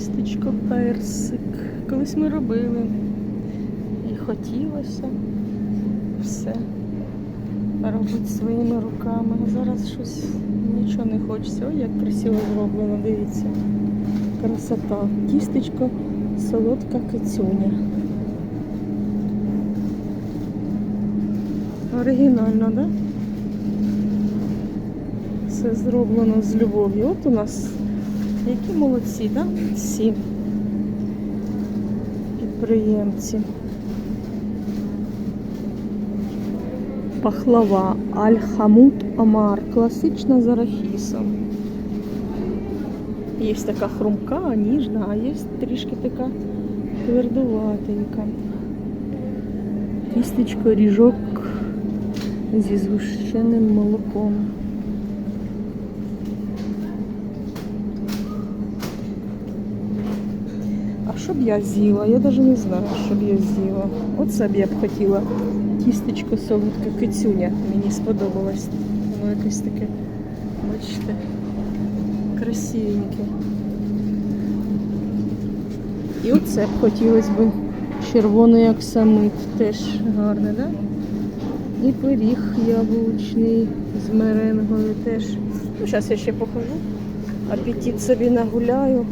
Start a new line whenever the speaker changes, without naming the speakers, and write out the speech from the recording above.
Тістечко персик. Колись ми робили. І хотілося все робити своїми руками. Зараз щось нічого не хочеться. Ой, як красиво зроблено, дивіться. Красота. Тістечко солодка кицюня. Оригінально, так? Да? Все зроблено з любов'ю. От у нас які молодці, так? Да? Всі підприємці. Пахлава Аль-Хамут Омар. Класична з арахісом. Є така хрумка, ніжна, а є трішки така твердуватенька. Тістечко ріжок зі згущеним молоком. А що б я з'їла? Я навіть не знаю, що б я з'їла. Оце б я б хотіла. Тістечко солодке кицюня. Мені сподобалось. Воно якесь таке, бачите, красивеньке. І оце б хотілося б. Червоний оксамит теж гарний? Да? І пиріг яблучний з меренгою теж. Ну, зараз я ще покажу. Апетит собі нагуляю.